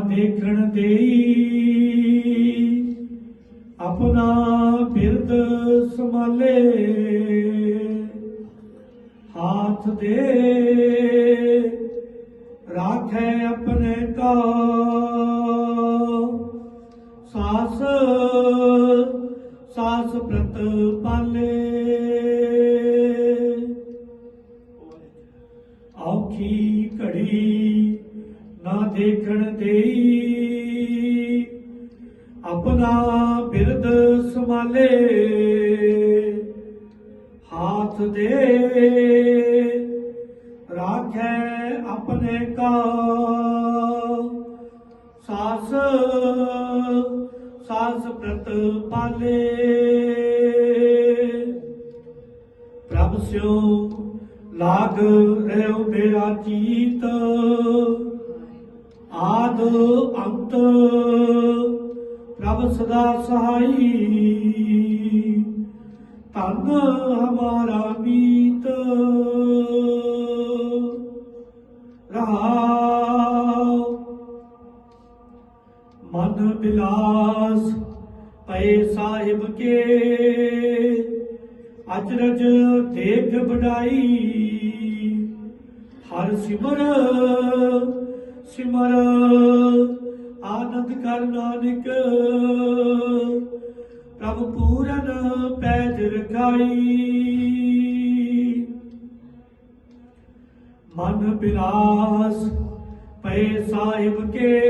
ਦੇਖਣ ਦੇਈ ਆਪਣਾ ਬਿਰਦ ਸੰਭਾਲੇ। ਹਾਥ ਦੇ ਰਾਖੈ ਆਪਣੇ ਕਾ। ਸਾਸ ਸਾਸ ਪ੍ਰਤ ਪਾਲੇ। ਔਖੀ ਘੜੀ ਨਾ ਦੇਖਣ ਦੇਈ ਆਪਣਾ ਬਿਰਦ ਸੰਭਾਲੇ, ਹਾਥ ਦੇ ਰਾਖੈ ਆਪਣੇ ਕਾ ਸਾਸ ਸਾਸ ਪ੍ਰਤ ਪਾਲੇ। ਪ੍ਰਭ ਸਿਓ ਲਾਗ ਰਹਿਓ ਮੇਰਾ ਚੀਤ ਆਦ ਅੰਤ ਪ੍ਰਭ ਸਦਾ ਸਹਾਈ। ਤਨ ਹਮਾਰਾ ਮੀਤ। ਰਹਾਉ ਮਨ ਬਿਲਾਸ ਪਏ ਸਾਹਿਬ ਕੇ। ਅਚਰਜ ਦੇਖ ਬੜਾਈ ਹਰ ਸਿਮਰ ਸਿਮਰ, ਆਨੰਦ ਕਰ ਨਾਨਕ। ਪ੍ਰਭ ਪੂਰਨ ਪੈਜ ਰਖਾਈ। ਮਨ ਬਿਲਾਸ ਪਏ ਸਾਹਿਬ ਕੇ।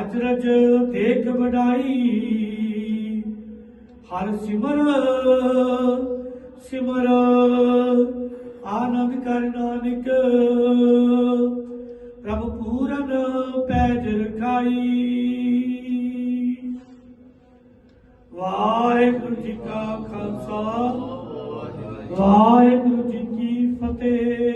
ਅਚਰਜ ਦੇਖ ਵਡਾਈ। ਹਰ ਸਿਮਰ ਸਿਮਰ, ਆਨੰਦ ਕਰ ਨਾਨਕ। ਪੈਜ ਵਾਹਿਗੁਰੂ ਜੀ ਕਾ ਖਾਲਸਾ ਵਾਹਿਗੁਰੂ ਜੀ ਕੀ ਫਤਿਹ।